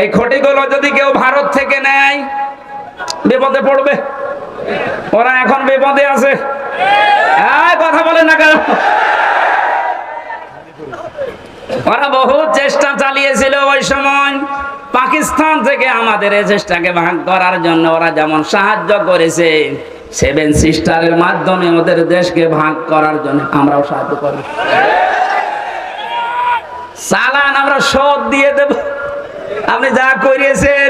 এই খটিগুলো যদি কেউ ভারত থেকে নেয়, বিপদে পড়বে। ওরা এখন বিপদে আছে। কথা বলে না কেন? ওরা বহু চেষ্টা চালিয়েছিল ওই সময়। পাকিস্তান থেকে আমাদের এই চেষ্টাকে ভাগ করার জন্য ওরা যেমন সাহায্য করেছে, সেভেন সিস্টারের মাধ্যমে ওদের দেশকে ভাগ করার জন্য আমরাও সাহায্য করি চালান আমরা শোধ দিয়ে দেব। আপনি যা করিয়েছেন,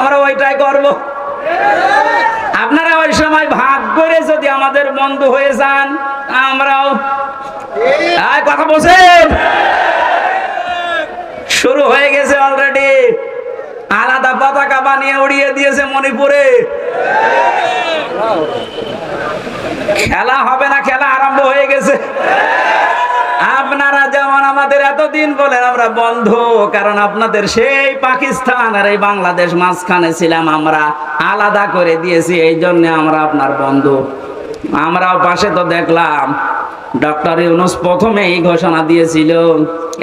আমরা ওইটাই করব। আপনারা ওই সময় ভাগ করে যদি আমাদের বন্ধু হয়ে যান, আমরাও কথা বলছেন? শুরু হয়ে গেছে অলরেডি আলাদা পতাকা বানিয়ে উড়িয়ে দিয়েছে মণিপুরে। খেলা হবে না, খেলা আরম্ভ হয়ে গেছে। এতদিন বলেন আমরা বন্ধ, কারণ আপনাদের সেই পাকিস্তান আর এই বাংলাদেশ মাঝখানে ছিলাম আমরা, আলাদা করে দিয়েছি এই জন্য আমরা আপনার বন্ধু। আমরাও পাশে তো দেখলাম, ডক্টর ইউনুস প্রথমে এই ঘোষণা দিয়েছিল,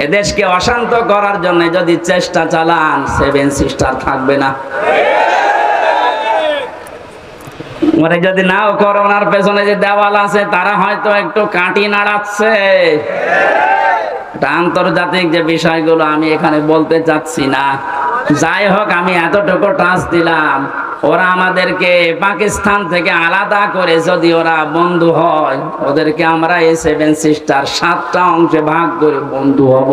এদেশকে অশান্ত করার জন্য যদি চেষ্টা চালান সেভেন সিস্টার থাকবে না। মানে যদি নাও করোনার পেছনে যে দেওয়াল আছে, তারা হয়তো একটু কাটি নাড়াচ্ছে। আন্তর্জাতিক যে বিষয়গুলো আমি এখানে বলতে চাচ্ছি না। যাই হোক, আমি এতটুকু টাচ দিলাম। ওরা আমাদেরকে পাকিস্তান থেকে আলাদা করে যদি ওরা বন্ধু হয়, ওদেরকে আমরা এই সেভেন সিস্টার সাতটা অংশে ভাগ করে বন্ধু হব।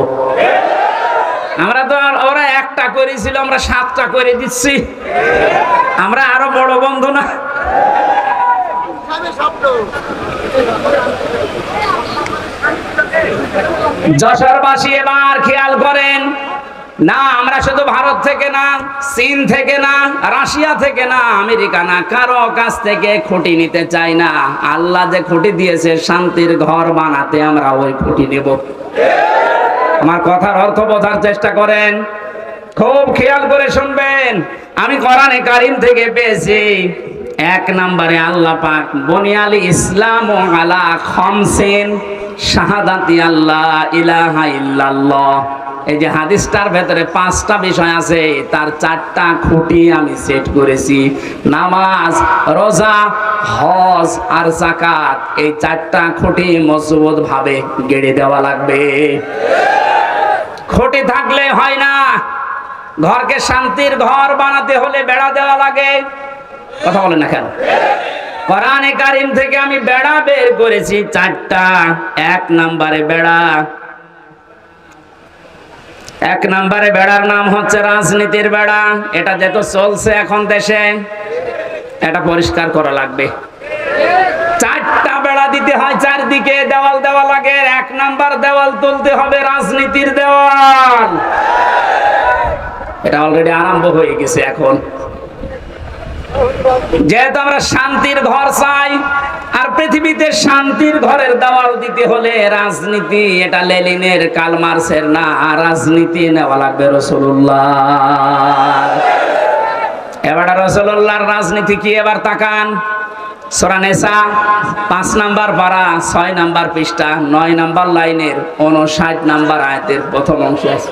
আমরা তো ওরা একটা করেছিল, আমরা সাতটা করে দিচ্ছি। আমরা আরও বড় বন্ধু না। যশোরবাসী এবার খেয়াল করেন। না, আমরা শুধু ভারত থেকে না, চীন থেকে না, রাশিয়া থেকে না, আমেরিকা না, কারও কাছ থেকে খুঁটি নিতে চাই না। আল্লাহ যে খুঁটি দিয়েছে, শান্তির ঘর বানাতে আমরা ওই খুঁটি নেব। আমার কথার অর্থ বোঝার চেষ্টা করেন। খুব খেয়াল করে শুনবেন, আমি কোরআনে কারিম থেকে পেয়েছি। এক নম্বরে আল্লাহ পাক বনিয়ালি ইসলাম আলা খমসেন শাহাদাতি আল্লাহ ইলাহা ইল্লাল্লাহ। এই যে হাদিসটার ভেতরে পাঁচটা বিষয় আছে, তার চারটা খুঁটি আমি সেট করেছি। নামাজ, রোজা, হজ আর জাকাত এই চারটা খুঁটি মজবুত ভাবে গেড়ে দেওয়া লাগবে। খুঁটি থাকলে হয় না, ঘরকে শান্তির ঘর বানাতে হলে বেড়া দেওয়া লাগে। কথা বলেন না কেন? কোরআনে কারিম থেকে আমি বেড়া বের করেছি চারটা। এক নম্বরে বেড়া। এক নম্বরে বেড়ার নাম হচ্ছে রাজনীতির বেড়া। এটা যেহেতু চলছে এখন দেশে, এটা পরিষ্কার করা লাগবে। চারটা বেড়া দিতে হয় চারদিকে, দেওয়াল দেওয়া লাগে এক নাম্বার দেওয়াল তুলতে হবে রাজনীতির দেওয়াল। এটা অলরেডি আরম্ভ হয়ে গেছে এখন। যেহেতু আমরা শান্তির ঘর চাই, আর পৃথিবীতে শান্তির ঘরের দেওয়াল দিতে হলে রাজনীতি, এটা লেলিনের কালমার্সের না আর রাজনীতি নেওয়া লাগবে রসুল্লাহ এবার রসুল্লাহর রাজনীতি কি এবার তাকান? সোরানেসা পাঁচ নাম্বার পারা, ছয় নাম্বার পৃষ্ঠা, নয় নাম্বার লাইনের উনষাট নাম্বার আয়তের প্রথম অংশ আছে।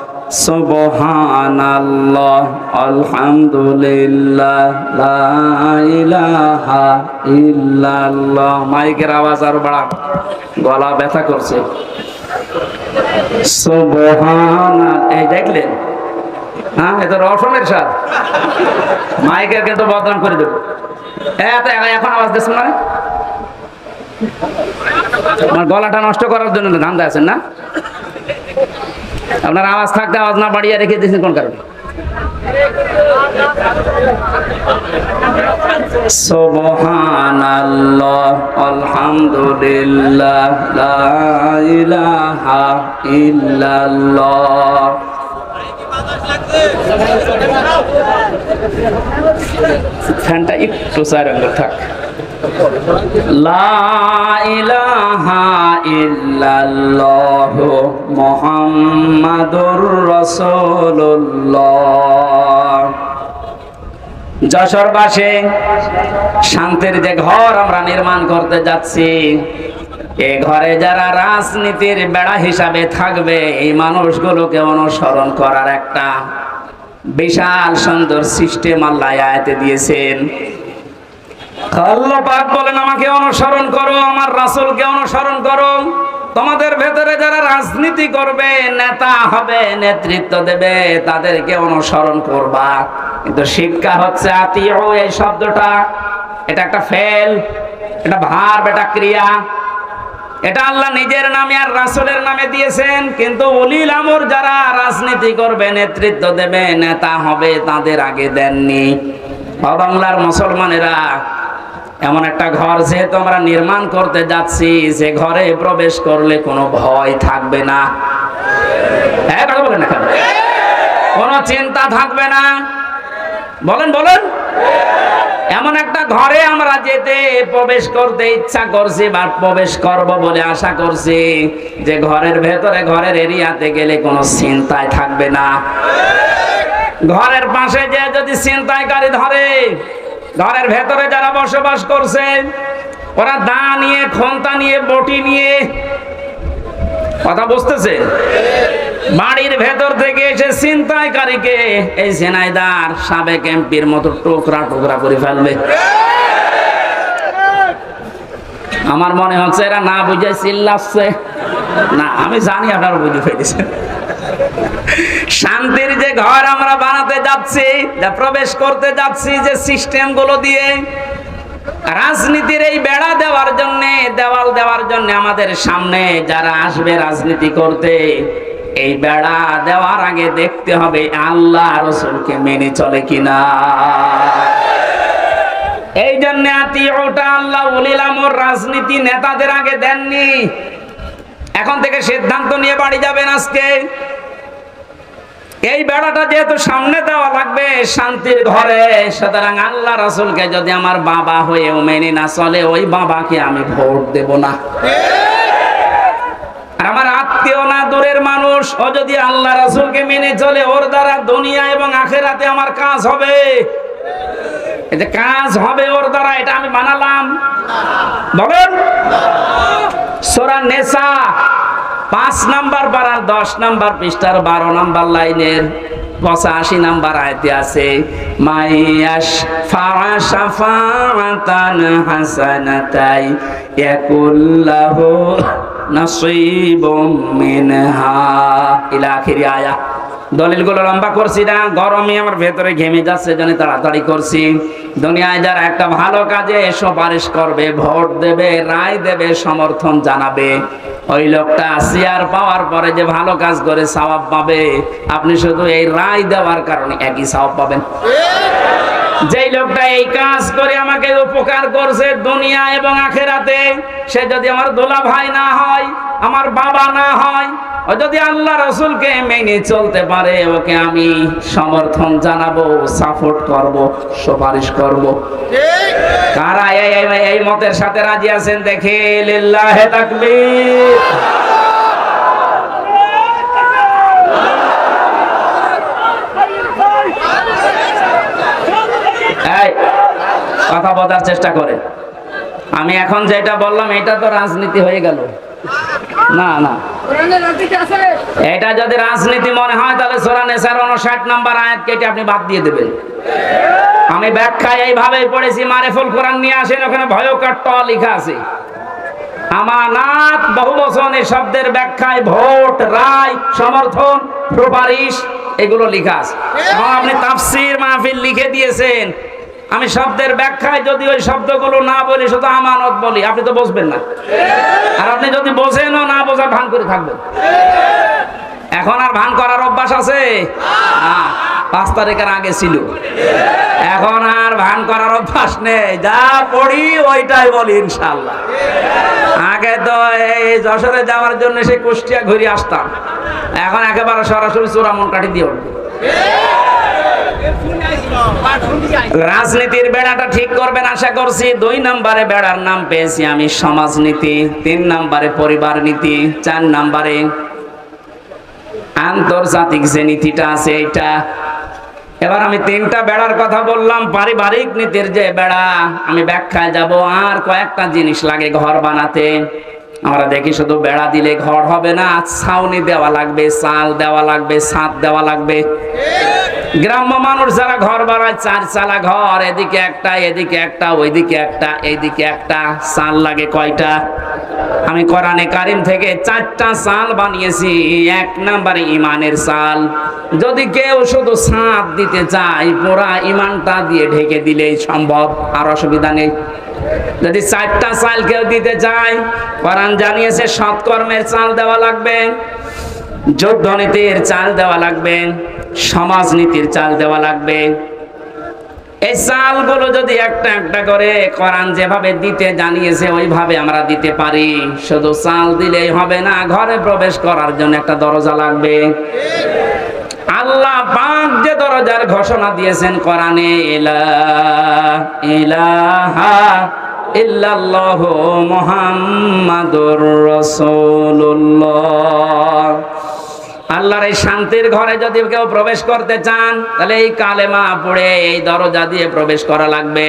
সুবহানাল্লাহ, আলহামদুলিল্লাহ, লা ইলাহা ইল্লাল্লাহ। মাইকের আওয়াজ আর বাড়া গলা ব্যথা করছে। সুবহানা এই দেখলেন? হ্যাঁ এটা রসনের স্বাদ। মাইকের কিন্তু বদনাম করে দেবো। এখন আওয়াজ দিচ্ছেন না আমার গলাটা নষ্ট করার জন্য ধান্দা আছেন না? আপনার আওয়াজ থাকতে আওয়াজ না বাড়িয়ে রেখে দিয়েছেন কোন কারণে? সুবহানাল্লাহ আলহামদুলিল্লাহ লা ইলাহা ইল্লাল্লাহ। ফ্যানটা একটু চার থাক। লা ইলাহা ইল্লাল্লাহু মুহাম্মাদুর শান্তির যে ঘর আমরা নির্মাণ করতে যাচ্ছি, এ ঘরে যারা রাজনীতির বেড়া হিসাবে থাকবে, এই মানুষগুলোকে অনুসরণ করার একটা বিশাল সুন্দর সিস্টেম আল্লাহ আয়াতে দিয়েছেন। আল্লাহ বলেন, আমাকে অনুসরণ করো, আমার রাসূলকে অনুসরণ করো। তোমাদের ভেতরে যারা রাজনীতি করবে, নেতা হবে, নেতৃত্ব দেবে, তাদেরকে অনুসরণ করবা। কিন্তু শিক্ষা হচ্ছে এই শব্দটা, এটা একটা ফেল, এটা ভার্ব, এটা ক্রিয়া। এটা আল্লাহ নিজের নামে আর রাসূলের নামে দিয়েছেন, কিন্তু উলিল আমর যারা রাজনীতি করবে, নেতৃত্ব দেবে, নেতা হবে, তাদের আগে দেননি। মুসলমানেরা এমন একটা ঘর যেহেতু আমরা নির্মাণ করতে যাচ্ছি, যে ঘরে প্রবেশ করলে কোনো ভয় থাকবে না। হ্যাঁ কোনো? চিন্তা থাকবে না। বলেন বলেন। এমন একটা ঘরে আমরা যেতে প্রবেশ করতে ইচ্ছা করছি বা প্রবেশ করব বলে আশা করছি, যে ঘরের ভেতরে, ঘরের এরিয়াতে গেলে কোনো চিন্তায় থাকবে না। ঘরের পাশে যে যদি ছিনতাইকারী ধরে ঘরের ভেতরে যারা বসবাস করছে, ওরা দা নিয়ে, খন্তা নিয়ে, বটি নিয়ে, কথা বুঝতেছে? বাড়ির ভেতর থেকে এসে ছিনতাইকারীকে এই সেনাইদার সাবেক এমপির মতো টুকরা টুকরা করে ফেলবে। আমার মনে হচ্ছে এরা না বুঝে চিল্লাচ্ছে। না, আমি জানি আপনারা বুঝে ফেলেছেন। শান্তির যে ঘর আমরা বানাতে যাচ্ছি, যা প্রবেশ করতে যাচ্ছি, যে সিস্টেমগুলো দিয়ে, রাজনীতির এই বেড়া দেওয়ার জন্য, দেওয়াল দেওয়ার জন্য আমাদের সামনে যারা আসবে রাজনীতি করতে, এই বেড়া দেওয়ার আগে দেখতে হবে আল্লাহ রসুলকে মেনে চলে কিনা। এই জন্য আতি ওটা আল্লাহ উলিলামর রাজনীতি নেতাদের আগে দেননি। এখন থেকে সিদ্ধান্ত নিয়ে বাড়ি যাবেন আজকে। এই বেড়াটা যেহেতু সামনে দেওয়া লাগবে, শান্তির ঘরে, সুতরাং আল্লাহ রাসুলকে যদি আমার বাবা হয়েও মেনে না চলে, ওই বাবাকে আমি ভোট দেব না। আমার আত্মীয় না দূরের মানুষ, ও যদি আল্লাহ রাসুলকে মেনে চলে, ওর দ্বারা দুনিয়া এবং আখেরাতে আমার কাজ হবে। যে কাজ হবে ওর দ্বারা, এটা আমি বানালাম। বলেন। সোরা নেশা পাঁচ নাম্বার পাড়ার দশ নাম্বার পৃষ্ঠার বারো নাম্বার লাইনের পঁচাশি নাম্বার আয়তে আছে মাইয়াস ফাশাফাতান হাসানাতাই ইয়াকুল্লাহু নাসিবুম মিনহা। ইলা আখিরি আয়া। দলিলগুলো লম্বা করছি না গরমে আমার ভেতরে ঘেমে যাচ্ছে, জন্য তাড়াতাড়ি করছি। দুনিয়ায় যারা একটা ভালো কাজে সুপারিশ করবে, ভোট দেবে, রায় দেবে, সমর্থন জানাবে। ওই লোকটা চেয়ার পাওয়ার পরে যে ভালো কাজ করে সওয়াব পাবে, আপনি শুধু এই রায় দেওয়ার কারণে একই সওয়াব পাবেন। যেই লোকটা এই কাজ করে আমাকে উপকার করছে দুনিয়া এবং আখেরাতে, সে যদি আমার দোলা ভাই না হয়, আমার বাবা না হয়, ও যদি আল্লাহ রসুলকে মেনে চলতে পারে, ওকে আমি সমর্থন জানাব, সাপোর্ট করব, সুপারিশ করব। কারা এই মতের সাথে রাজি আছেন? দেখে লিল্লাহে তাকবীর এই কথা বলার চেষ্টা করে। আমি এখন যেটা বললাম, এটা তো রাজনীতি হয়ে গেল। না না। এটা যদি রাজনীতি মনে হয়, তাহলে সোরা নেশার উনষাট নাম্বার আয়াত কেটে আপনি বাদ দিয়ে দেবেন। আমি ব্যাখ্যায় এইভাবেই পড়েছি, মারেফুল কোরআন নিয়ে আসেন, ওখানে ভয়কার ট লেখা আছে। আমানাত বহু এই শব্দের ব্যাখ্যায় ভোট, রায়, সমর্থন, সুপারিশ, এগুলো লিখা আছে। এবং আপনি তাফসির মাহফিল লিখে দিয়েছেন আমি শব্দের ব্যাখ্যায় যদি ওই শব্দগুলো না বলি, শুধু আমানত বলি, আপনি তো বসবেন না। আর আপনি যদি বোঝেনও না বোঝার ভান করে থাকবেন। এখন আর ভান করার অভ্যাস আছে? পাঁচ তারিখের আগে ছিল। এখন আর ভান করার অভ্যাস নেই। যা পড়ি ওইটাই বলি ইনশাল্লাহ আগে তো এই যশোরে যাওয়ার জন্য সেই কুষ্টিয়া ঘুরে আসতাম। এখন একেবারে সরাসরি চোরামন কাঠি দিয়ে উঠবে। রাজনীতির বেড়াটা ঠিক করবেন আশা করছি। দুই নম্বরে বেড়ার নাম পেয়েছি আমি সমাজনীতি, তিন নম্বরে পরিবার নীতি, চার নম্বরে আন্তর্জাতিক যে নীতিটা আছে এটা এবার আমি তিনটা বেড়ার কথা বললাম, পারিবারিক নীতির যে বেড়া, আমি ব্যাখ্যায় যাব, আর কয়েকটা জিনিস লাগে ঘর বানাতে। আমরা দেখি শুধু বেড়া দিলে ঘর হবে না ছাউনি দেওয়া লাগবে, চাল দেওয়া লাগবে, ছাদ দেওয়া লাগবে। গ্রাম্য মানুষ যারা ঘর বানায়, চার চালা ঘর, এদিকে একটা এদিকে একটা, ওইদিকে একটা, এইদিকে একটা, চাল লাগে কয়টা? আমি কোরআনে কারিম থেকে চারটা চাল বানিয়েছি, এক নাম্বারে ইমানের চাল। যদি কেউ শুধু ছাদ দিতে চায়, পুরা ইমানটা দিয়ে ঢেকে দিলেই সম্ভব, আর অসুবিধা নেই। যদি চারটা চাল কেউ দিতে চায় কোরআন জানিয়েছে, সৎকর্মের চাল দেওয়া লাগবে যুদ্ধ নীতির চাল দেওয়া লাগবে, সমাজনীতির চাল দেওয়া লাগবে। এই চালগুলো যদি একটা একটা করে কোরআন যেভাবে দিতে, জানিয়েছে, ওইভাবে আমরা দিতে পারি। শুধু চাল দিলেই হবে না, ঘরে প্রবেশ করার জন্য একটা দরজা লাগবে। আল্লাহ পাক যে দরজার ঘোষণা দিয়েছেন কোরআনে, ইলা, ইলাহা ইল্লাল্লাহু মুহাম্মাদুর আল্লাহর এই শান্তির ঘরে যদি কেউ প্রবেশ করতে চান, তাহলে এই কালেমা পড়ে এই দরজা দিয়ে প্রবেশ করা লাগবে।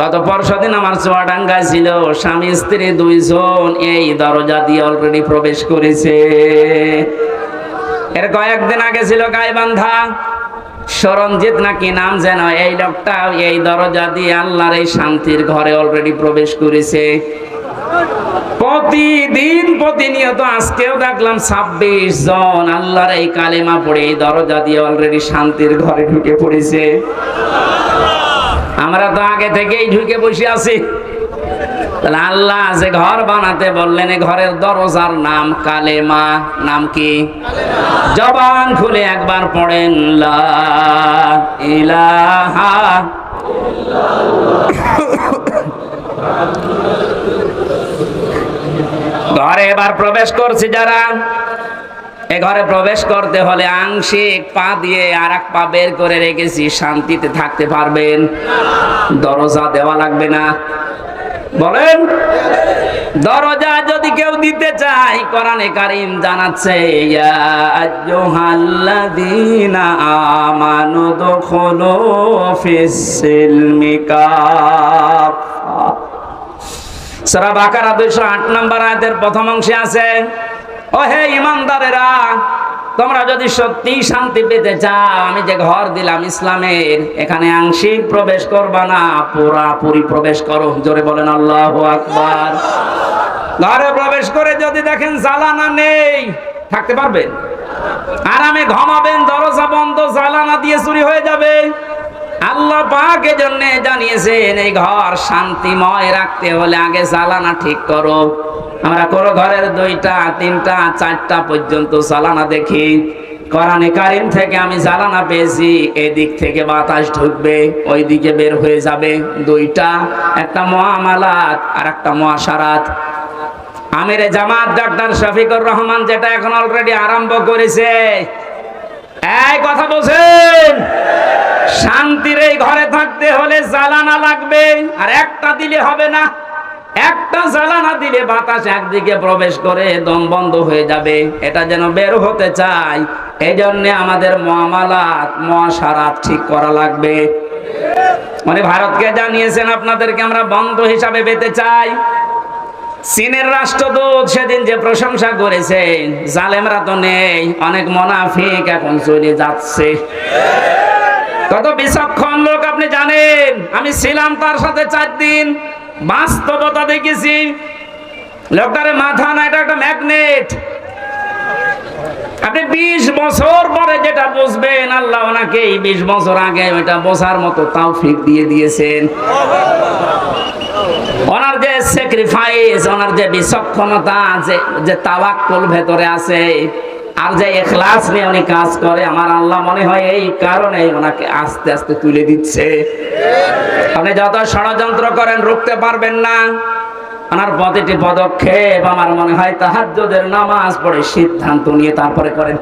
গত পরশু দিন আমার চুয়াডাঙ্গায় ছিল, স্বামী, স্ত্রী দুইজন এই দরজা দিয়ে অলরেডি প্রবেশ করেছে। এর কয়েকদিন আগে ছিল গাইবান্ধা। সরঞ্জিত নাকি নাম যেন এই লোকটা, এই দরজা দিয়ে আল্লাহর এই শান্তির ঘরে অলরেডি প্রবেশ করেছে। প্রতিদিন প্রতিনিয়ত আজকেও দেখলাম ছাব্বিশ জন আল্লাহর এই কালেমা পড়ে, এই দরজা দিয়ে অলরেডি শান্তির ঘরে ঢুকে পড়েছে। আমরা তো আগে থেকেই ঢুকে বসে আছি। তাহলে আল্লাহ যে ঘর বানাতে বললেন ঘরের দরজার নাম কালেমা। নাম কি? জবান খুলে একবার পড়েন, লা ইলাহা ঘরে এবার প্রবেশ করছি যারা। এ ঘরে প্রবেশ করতে হলে আংশিক পা দিয়ে আর এক পা বের করে রেখেছি, শান্তিতে থাকতে পারবেন। দরজা দেওয়া লাগবে না। বলেন। দরজা যদি কেউ দিতে চায়, কোরআনে কারিম জানাচ্ছে, ইয়া আইয়ুহাল্লাযীনা আমানু দুখুলু ফিস সিলমি কাফা সূরা বাকারা 208 নম্বর আয়াতের প্রথম অংশে আছে ও হে ইমানদারেরা তোমরা যদি সত্যি শান্তি পেতে চাও, আমি যে ঘর দিলাম ইসলামের, এখানে আংশিক প্রবেশ করবা না পুরাপুরি প্রবেশ করো। জোরে বলেন, আল্লাহ আকবার। ঘরে প্রবেশ করে যদি দেখেন জ্বালানা নেই, থাকতে পারবেন? আরামে ঘমাবেন, দরজা বন্ধ, জ্বালানা দিয়ে চুরি হয়ে যাবে। আল্লাহ পাক জন্য জানিয়েছেন, এই ঘর শান্তিময় রাখতে হলে আগে জ্বালানা ঠিক করো। আমরা কোনো ঘরের দুইটা, তিনটা, চারটা পর্যন্ত জ্বালানা দেখি। কোরআনে কারিম থেকে আমি জ্বালানা পেয়েছি, এদিক থেকে বাতাস ঢুকবে ওই দিকে বের হয়ে যাবে দুইটা, একটা মহামালাত আর একটা মহাসারাত। আমিরে জামাত ডাক্তার শফিকুর রহমান যেটা এখন অলরেডি আরম্ভ করেছে। এই কথা বলছেন? শান্তির এই ঘরে থাকতে হলে জ্বালানা লাগবে। আর একটা দিলে হবে না। একটা জ্বালানা দিলে বাতাস একদিকে প্রবেশ করে, দম বন্ধ হয়ে যাবে। এটা যেন বের হতে চাই এই জন্য আমাদের মহামালাত, মহাসারাত ঠিক করা লাগবে। মানে ভারতকে জানিয়েছেন, আপনাদেরকে আমরা বন্ধ হিসাবে পেতে চাই। চীনের রাষ্ট্রদূত সেদিন যে প্রশংসা করেছে, জালেমরা তো নেই, অনেক মোনাফিক এখন চলে যাচ্ছে। কত বিচক্ষণ লোক আপনি জানেন? আমি ছিলাম তার সাথে চার দিন। বাস্তবতা দেখেছি। লোকটারে মাথা না, এটা একটা ম্যাগনেট। আপনি বিশ বছর পরে যেটা বুঝবেন, আল্লাহ ওনাকে এই বিশ বছর আগে ওইটা বোঝার মতো তাও ফিক দিয়ে দিয়েছেন। ওনার যে স্যাক্রিফাইস ওনার যে বিচক্ষণতা যে তাওয়াক্কুল ভেতরে আছে আর যে এখলাস নিয়ে উনি কাজ করে, আমার আল্লাহ মনে হয় এই কারণে ওনাকে আস্তে আস্তে তুলে দিচ্ছে। আপনি যত ষড়যন্ত্র করেন, রুখতে পারবেন না। ওনার প্রতিটি পদক্ষেপ আমার মনে হয় তাহাজ্জুদের নামাজ পড়ে সিদ্ধান্ত নিয়ে তারপরে করেন।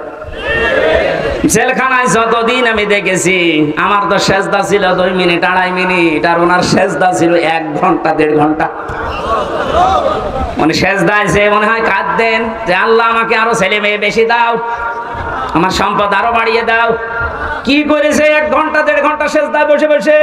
জেলখানায় যতদিন আমি দেখেছি, আমার তো সেজদা ছিল দুই মিনিট, আড়াই মিনিট, আর ওনার সেজদা ছিল এক ঘণ্টা, দেড় ঘণ্টা। মানে সেজদায় যে মনে হয় কাঁদতেন যে আল্লাহ আমাকে আরও ছেলে মেয়ে বেশি দাও, আমার সম্পদ আরও বাড়িয়ে দাও। কি করেছে? এক ঘণ্টা, দেড় ঘণ্টা সেজদায় বসে বসে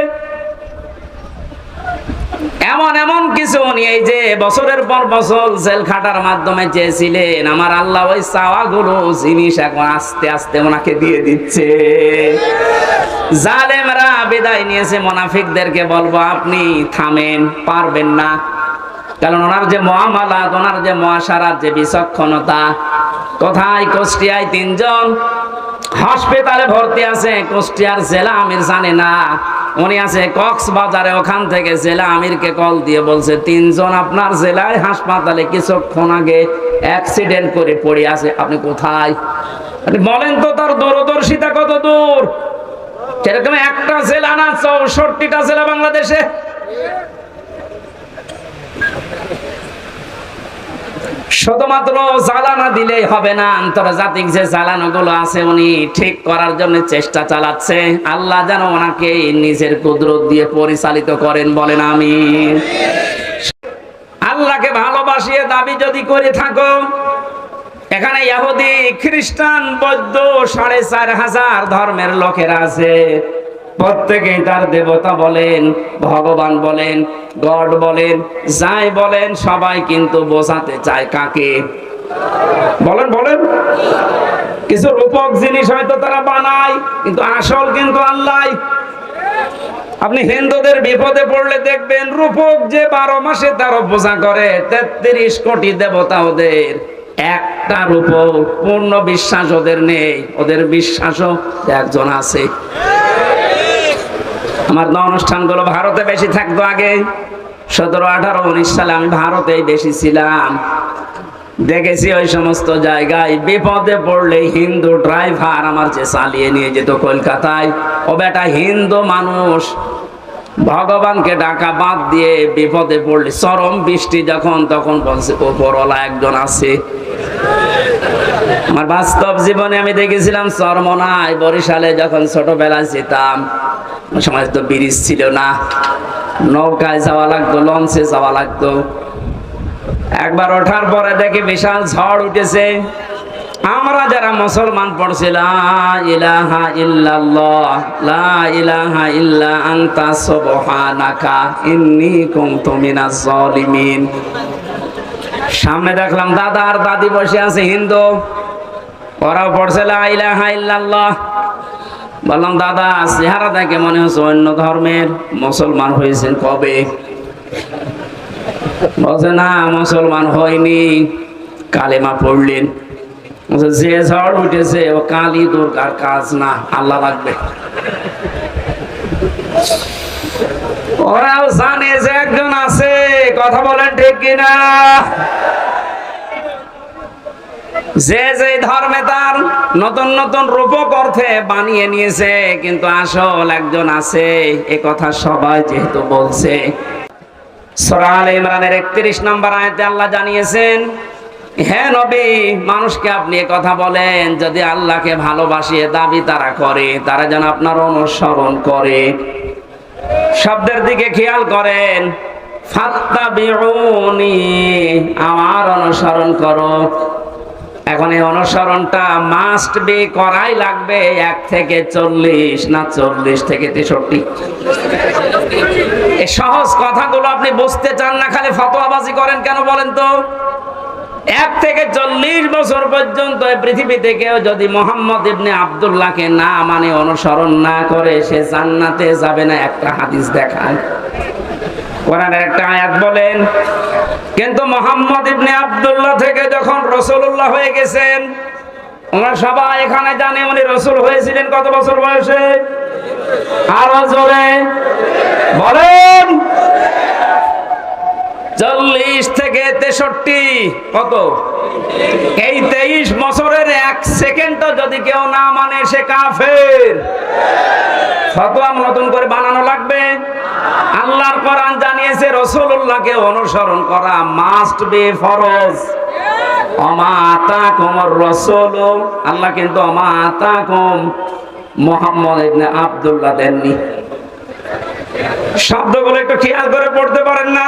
এমন এমন কিছু উনি এই যে বছরের পর বছর জেল খাটার মাধ্যমে চেয়েছিলেন। আমার আল্লাহ ওই চাওয়াগুলো জিনিস এখন আস্তে আস্তে ওনাকে দিয়ে দিচ্ছে। জালেমরা বিদায় নিয়েছে মোনাফিকদেরকে, বলব আপনি থামেন, পারবেন না। কারণ ওনার যে মহামালাত, ওনার যে মহাসারার যে বিচক্ষণতা, কোথায় কুষ্টিয়ায় তিনজন? হসপিটালে ভর্তি আছে, কুষ্টিয়ার জেলা আমির জানে না। উনি আছে কক্সবাজারে, ওখান থেকে জেলা আমিরকে কল দিয়ে বলছে, তিনজন আপনার জেলায় হাসপাতালে কিছুক্ষণ আগে অ্যাক্সিডেন্ট করে পড়ে আছে, আপনি কোথায়? বলেন তো তার দূরদর্শিতা কত দূর? সেরকম একটা জেলা না, চৌষট্টিটা জেলা বাংলাদেশে। শুধুমাত্র জ্বালানা দিলেই হবে না, আন্তর্জাতিক যে জ্বালানোগুলো আছে উনি ঠিক করার জন্য চেষ্টা চালাচ্ছে। আল্লাহ যেন ওনাকে নিজের কুদরত দিয়ে পরিচালিত করেন বলেন আমি আল্লাহকে ভালোবাসিয়ে দাবি যদি করে থাকো, এখানে ইহুদি, খ্রিস্টান, বৌদ্ধ, সাড়ে চার হাজার ধর্মের লোকেরা আছে। প্রত্যেকেই তার দেবতা বলেন, ভগবান বলেন, গড বলেন, যাই বলেন, সবাই কিন্তু বোঝাতে চায় কাকে। বলেন বলেন। কিছু রূপক জিনিস হয়তো তারা বানায়, কিন্তু আসল কিন্তু আল্লাহ। আপনি হিন্দুদের বিপদে পড়লে দেখবেন, রূপক যে বারো মাসে তারও পূজা করে, তেত্রিশ কোটি দেবতা ওদের। একটা রূপক, পূর্ণ বিশ্বাস ওদের নেই, ওদের বিশ্বাসও একজন আছে। আমার অনুষ্ঠানগুলো ভারতে বেশি থাকতো আগে। সতেরো, আঠারো, উনিশ সালে আমি ভারতেই বেশি ছিলাম। দেখেছি ওই সমস্ত জায়গায় বিপদে পড়লে হিন্দু ড্রাইভার আমার যে চালিয়ে নিয়ে যেত কলকাতায়। ও বেটা হিন্দু মানুষ ভগবানকে ডাকা বাদ দিয়ে বিপদে পড়লে, চরম বৃষ্টি যখন, তখন বলছে ওপরওয়ালা একজন আছে। আমার বাস্তব জীবনে আমি দেখেছিলাম চরমনায় বরিশালে যখন ছোটবেলায় যেতাম সময় তো ব্রিজ ছিল না। নৌকায় যাওয়া লাগতো, লঞ্চে যাওয়া লাগতো। একবার ওঠার পরে দেখি বিশাল ঝড় উঠেছে। আমরা যারা মুসলমান পড়ছি, লা ইলাহা লা ইলাহা সামনে দেখলাম দাদা আর দাদি বসে আছে, হিন্দু। ওরাও পড়ছে, লা বললাম, দাদা, চেহারা দেখে মনে হচ্ছে অন্য ধর্মের মুসলমান হয়েছেন, কবে? বলছে, না, মুসলমান হয়নি। কালেমা পড়লেন। যে ঝড় উঠেছে, ও কালী দুর্গার কাজ না, আল্লাহ লাগবে। ওরাও জানে যে একজন আছে, কথা বলেন ঠিক কিনা? যে যে ধর্মে তার নতুন নতুন রূপক অর্থে বানিয়ে নিয়েছে, কিন্তু আসল একজন আছে, এ কথা সবাই যেহেতু বলছে। সূরা আলে ইমরানের 31 নম্বর আয়াতে আল্লাহ জানিয়েছেন হ্যাঁ নবী, মানুষকে আপনি কথা বলেন, যদি আল্লাহকে ভালোবাসিয়ে দাবি তারা করে, তারা যেন আপনার অনুসরণ করে। শব্দের দিকে খেয়াল করেন আমার অনুসরণ করো। এখন এই অনুসরণটা মাস্ট বি করাই লাগবে এক থেকে চল্লিশ না চল্লিশ থেকে তেষট্টি। সহজ কথাগুলো আপনি বুঝতে চান না, খালি ফতোয়াবাজি করেন কেন বলেন তো? এক থেকে চল্লিশ বছর পর্যন্ত পৃথিবীতে কেউ যদি মোহাম্মদ ইবনে আবদুল্লাহকে না মানে অনুসরণ না করে, সে জান্নাতে যাবে না, একটা হাদিস কোরআনের একটা আয়াত বলেন, কিন্তু মোহাম্মদ ইবনে আবদুল্লাহ থেকে যখন হয়ে গেছেন সবাই এখানে জানে উনি রসুল হয়েছিলেন কত বছর বয়সে? আরও জোরে বলেন। চল্লিশ থেকে তেষট্টি। কত? এই তেইশ বছরের এক সেকেন্ডও যদি কেউ না মানে সে কাফের। ফতোয়া নতুন করে বানানো লাগবে। আল্লাহর কোরআন জানিয়েছে রসুল্লাহকে অনুসরণ করা মাস্ট বি ফরজ। অমাতা কমর রসল। আল্লাহ কিন্তু অমাতা কম মোহাম্মদ ইবনে আব্দুল্লাহ দেননি। শব্দগুলো একটু খেয়াল করে পড়তে পারেন না।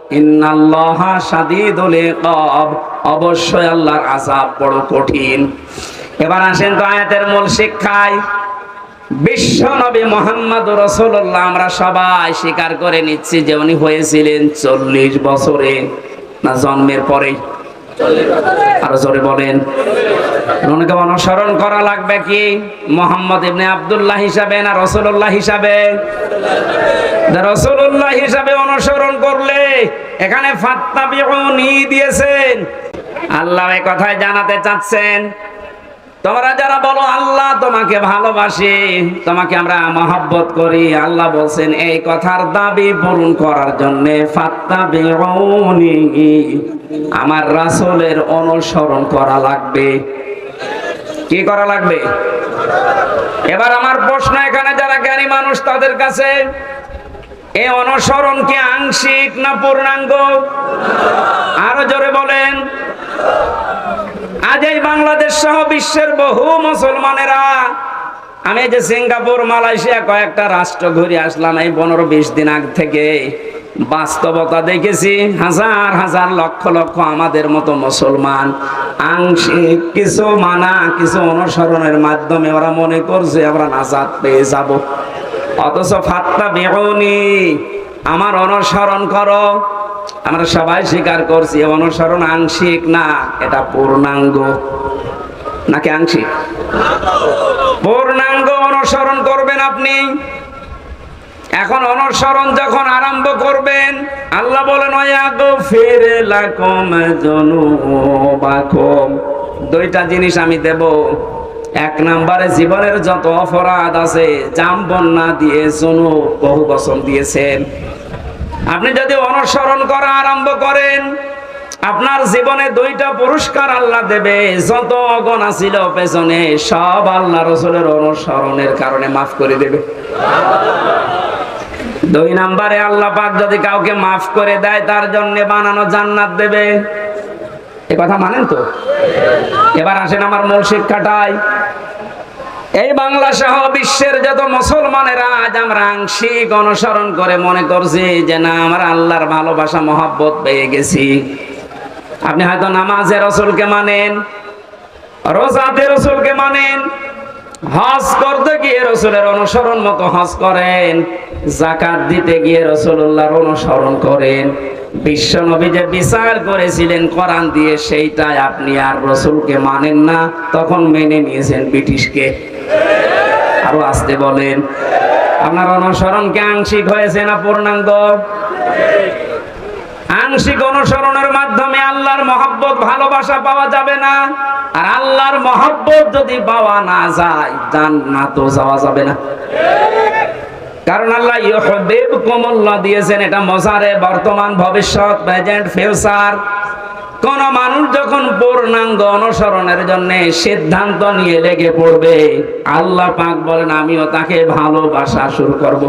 ইন্নাল্লাহ সাদিদুল ইকাব। অবশ্যই আল্লাহর আযাব বড় কঠিন। এবার আসেন তো আয়াতের মূল শিক্ষায়। বিশ্ব নবী মোহাম্মদ রসুল্লাহ আমরা সবাই স্বীকার করে নিচ্ছি যে উনি হয়েছিলেন চল্লিশ বছরে, না জন্মের পরে? আরও জোরে বলেন। ওনাকে অনুসরণ করা লাগবে কি? মোহাম্মদ ইবনে আব্দুল্লাহ হিসাবে না রসুল্লাহ হিসাবে? রসুল্লাহ হিসাবে অনুসরণ করলে এখানে ফাত্তাবিউনি দিয়েছেন। আল্লাহ এই কথায় জানাতে চাচ্ছেন, তোমরা যারা বলো আল্লাহ, তোমাকে ভালোবাসি, তোমাকে আমরা মহাব্বত করি। আল্লাহ বলছেন, এই কথার দাবি পূরণ করার জন্য আমার রাসূলের অনুসরণ করা লাগবে। কি করা লাগবে? এবার আমার প্রশ্ন এখানে, যারা জ্ঞানী মানুষ, তাদের কাছে এই অনুসরণ কি আংশিক না পূর্ণাঙ্গ? আরও জোরে বলেন। আজ এই বাংলাদেশ সহ বিশ্বের বহু মুসলমানেরা, আমি যে সিঙ্গাপুর, মালয়েশিয়া কয়েকটা রাষ্ট্র ঘুরে আসলাম এই পনেরো বিশ দিন আগ থেকে। বাস্তবতা দেখেছি হাজার হাজার লক্ষ লক্ষ আমাদের মতো মুসলমান আংশিক কিছু মানা, কিছু অনুসরণের মাধ্যমে ওরা মনে করছে আমরা নাজাদ পেয়ে যাব। অথচ ফাত্তা বেগুনি আমার অনুসরণ করো। আমরা সবাই স্বীকার করছি অনুসরণ আংশিক না, এটা পূর্ণাঙ্গ। নাকি আংশিক? পূর্ণাঙ্গ অনুসরণ করবেন আপনি? এখন অনুসরণ যখন আরম্ভ করবেন, আল্লাহ বলেন দুইটা জিনিস আমি দেব। এক নম্বরে জীবনের যত অপরাধ আছে, জাম বন্যা দিয়ে জনু বহু বসন দিয়েছেন। আপনি যদি অনুসরণ করা আরম্ভ করেন, আপনার জীবনে দুইটা পুরস্কার আল্লাহ দেবে। যত অগণা ছিল পেছনে, সব আল্লাহ রসুলের অনুসরণের কারণে মাফ করে দেবে। দুই নাম্বারে আল্লাহ পাক যদি কাউকে মাফ করে দেয়, তার জন্য বানানো জান্নাত দেবে। এ কথা মানেন তো? এবার আসেন আমার মূল শিক্ষাটাই। এই বাংলা সহ বিশ্বের যত মুসলমানেরা আজ আমরা আংশিক অনুসরণ করে মনে করছি যে না, আমরা আল্লাহর ভালোবাসা, মহাব্বত পেয়ে গেছি। আপনি হয়তো নামাজে রসুলকে মানেন, রোজাতে রসুলকে মানেন হজ করতে গিয়ে রসুলের অনুসরণ মতো হজ করেন, জাকাত দিতে গিয়ে রসুল্লাহর অনুসরণ করেন। বিশ্ব নবী যে বিচার করেছিলেন কোরআন দিয়ে, সেইটাই আপনি আর রসুলকে মানেন না, তখন মেনে নিয়েছেন ব্রিটিশকে। আরও আসতে বলেন, আপনার অনুসরণ কি আংশিক হয়েছে না পূর্ণাঙ্গ? আংশিক অনুসরণের মাধ্যমে আল্লাহর মহব্বত, ভালোবাসা পাওয়া যাবে না। আর আল্লাহর মহব্বত যদি পাওয়া না যায়, জান্নাতও যাওয়া যাবে না। কারণ আল্লাহ ইউহিব্বু কুমুল্লাহ দিয়েছেন, এটা মজারে বর্তমান ভবিষ্যৎ, প্রেজেন্ট, ফিউচার। কোন মানুষ যখন পূর্ণাঙ্গ অনুসরণের জন্য সিদ্ধান্ত নিয়ে লেগে পড়বে, আল্লাহ পাক বলেন, আমিও তাকে ভালোবাসা শুরু করব।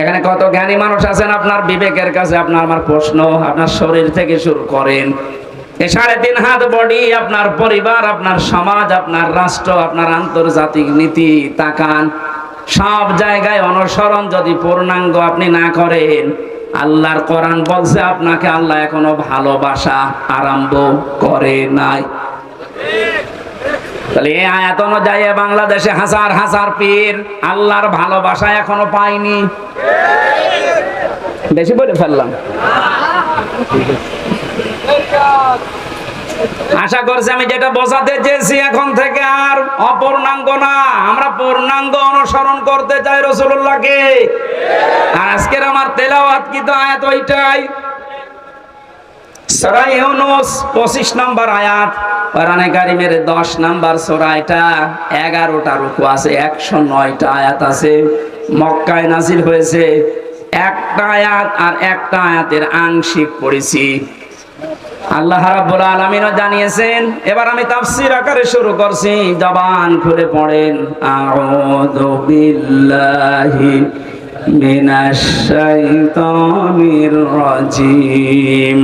এখানে কত জ্ঞানী মানুষ আছেন? আপনার বিবেকের কাছে আপনার আমার প্রশ্ন, আপনার শরীর থেকে শুরু করেন। এ সাড়ে তিন হাত বডি, আপনার পরিবার, আপনার সমাজ, আপনার রাষ্ট্র, আপনার আন্তর্জাতিক নীতি তাকান। সব জায়গায় অনুসরণ যদি পূর্ণাঙ্গ আপনি না করেন, আল্লাহর কোরআন বলছে আপনাকে আল্লাহ এখনও ভালোবাসা আরম্ভ করে নাই। তাহলে এই আয়াত অনুযায়ী বাংলাদেশে হাজার হাজার পীর আল্লাহর ভালোবাসা এখনও পায়নি। বেশি বলে ফেললাম। আশা করছি আমি যেটা বোঝাতে চেয়েছি এখন থেকে আর অপূর্ণাঙ্গ না। আমরা পূর্ণাঙ্গ অনুসরণ করতে চাই রসুল্লাহকে আর আজকের আমার তেলাওয়াত কি তো আয়াত ওইটাই। সূরা ইউনূস 25 নম্বর আয়াত। কোরআনে কারিমের 10 নম্বর সূরা এটা 11টা রুকু আছে 109টা আয়াত আছে। মক্কায় নাজিল হয়েছে একটা আয়াত আর একটা আয়াতের আংশিক পড়েছি আল্লাহ রাব্বুল আলামিনও জানিয়েছেন, এবার আমি তাফসীর আকারে শুরু করছি। জবান খুলে পড়েন, আউযু বিল্লাহি মিনাশ শাইতানির রাজিম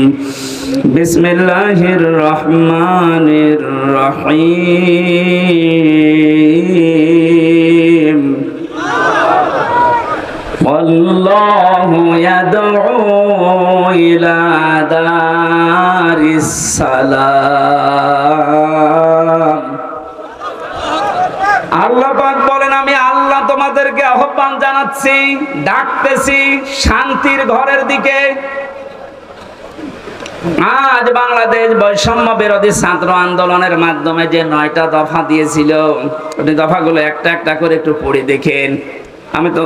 বিসমিল্লাহির রহমানির রহিম والله يدعو إلى دار السلام আল্লাহ পাক বলেন আমি আল্লাহ তোমাদেরকে আহ্বান জানাচ্ছি, ডাকতেছি শান্তির ঘরের দিকে। আজ বাংলাদেশ বৈষম্য বিরোধী ছাত্র আন্দোলনের মাধ্যমে যে নয়টা দফা দিয়েছিল ওই দফাগুলো একটা একটা করে একটু পড়ে দেখেন। আমি তো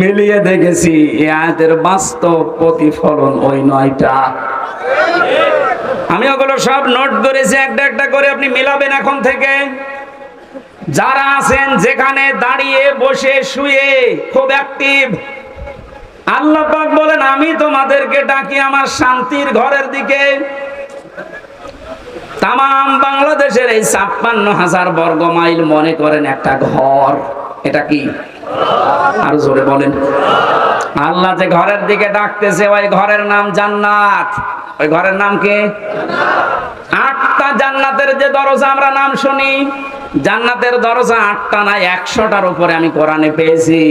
মিলিয়ে দেখেছি আয়াতের বাস্তব প্রতিফলন ওই নয়টা। আমি ওগুলো সব নোট করেছি, একটা একটা করে আপনি মিলাবেন এখন থেকে। যারা আছেন যেখানে দাঁড়িয়ে বসে শুয়ে খুব অ্যাক্টিভ আল্লাহ পাক বলেন, আমি তোমাদেরকে ডাকি আমার শান্তির ঘরের দিকে। তাম বাংলাদেশের এই ছাপ্পান্ন হাজার বর্গ মাইল মনে করেন একটা ঘর। এটা কি? আর জোরে বলেন। আল্লাহ যে ঘরের দিকে ডাকতেছে, ওই ঘরের নাম জান্নাত। ওই ঘরের নাম কি? আটটা জান্নাতের যে দরজা আমরা নাম শুনি, জান্নাতের দরজা আটটা না একশোটার উপরে আমি কোরআনে পেয়েছি।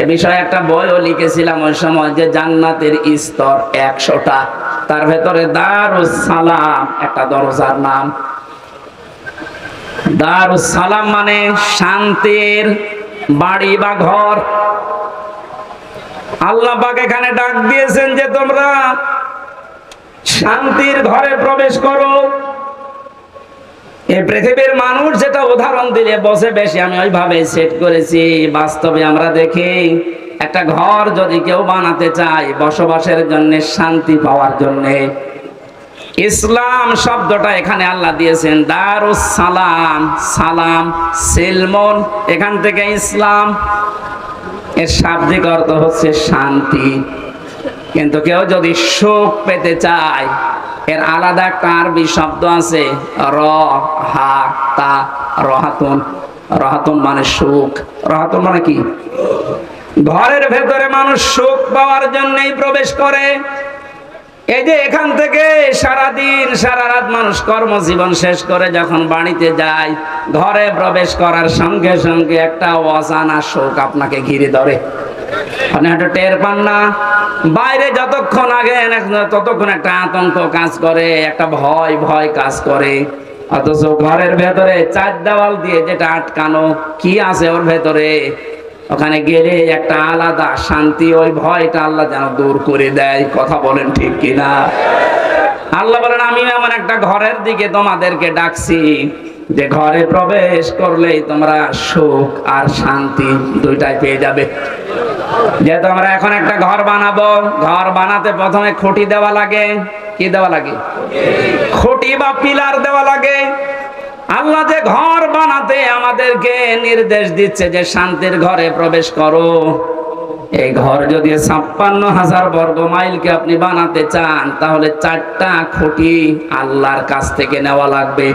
এ বিষয়ে একটা বইও লিখেছিলাম ওই সময় যে জান্নাতের স্তর একশোটা, তার ভেতরে দারুস সালাম একটা দরজার নাম। দারুস সালাম মানে শান্তির বাড়ি বা ঘর। আল্লাহ পাক এখানে ডাক দিয়েছেন যে তোমরা শান্তির ঘরে প্রবেশ করো। এই পৃথিবীর মানুষ যেটা উদাহরণ দিলে বসে বেশি, আমি ওইভাবে সেট করেছি। বাস্তবে আমরা দেখি, একটা ঘর যদি কেউ বানাতে চায় বসবাসের জন্য, শান্তি পাওয়ার জন্য। ইসলাম শব্দটা এখানে আল্লাহ দিয়েছেন, দারুস সালাম সালাম, সিলমন, এখান থেকে ইসলাম। এর শাব্দিক অর্থ হচ্ছে শান্তি। কিন্তু কেউ যদি সুখ পেতে চায়, এর আলাদা একটা আরবি শব্দ আছে? র, হা, তা, রহাতুন। রহাতুন মানে সুখ। রহাতুন মানে কি? ঘরের ভেতরে মানুষ সুখ পাওয়ার জন্যই প্রবেশ করে। এই যে এখান থেকে সারা দিন সারা রাত মানুষ কর্মজীবন শেষ করে যখন বাড়িতে যায়, ঘরে প্রবেশ করার সঙ্গে সঙ্গে একটা অজানা শোক আপনাকে ঘিরে ধরে। আপনি হয়তো টের পান না। বাইরে যতক্ষণ আগে ততক্ষণ একটা আতঙ্ক কাজ করে, একটা ভয় ভয় কাজ করে। অথচ ঘরের ভেতরে চার দেওয়াল দিয়ে যেটা আটকানো, কি আছে ওর ভেতরে? ওখানে গেলে একটা আলাদা শান্তি, ওই ভয়টা আল্লাহ যেন দূর করে দেয়। কথা বলেন ঠিক কিনা? আল্লাহ বলেন, আমি এমন একটা ঘরের দিকে তোমাদেরকে ডাকছি, যে ঘরে প্রবেশ করলেই তোমরা সুখ আর শান্তি দুইটাই পেয়ে যাবে। যেহেতু আমরা এখন একটা ঘর বানাবো, ঘর বানাতে প্রথমে খুঁটি দেওয়া লাগে। কি দেওয়া লাগে? খুঁটি বা পিলার দেওয়া লাগে। আল্লাহ যে ঘর বানাতে আমাদেরকে নির্দেশ দিচ্ছে যে শান্তির ঘরে প্রবেশ করো। এই ঘর যদি ছাপ্পান্ন হাজার বর্গ মাইলকে আপনি বানাতে চান, তাহলে চারটা খুঁটি আল্লাহর কাছ থেকে নেওয়া লাগবে।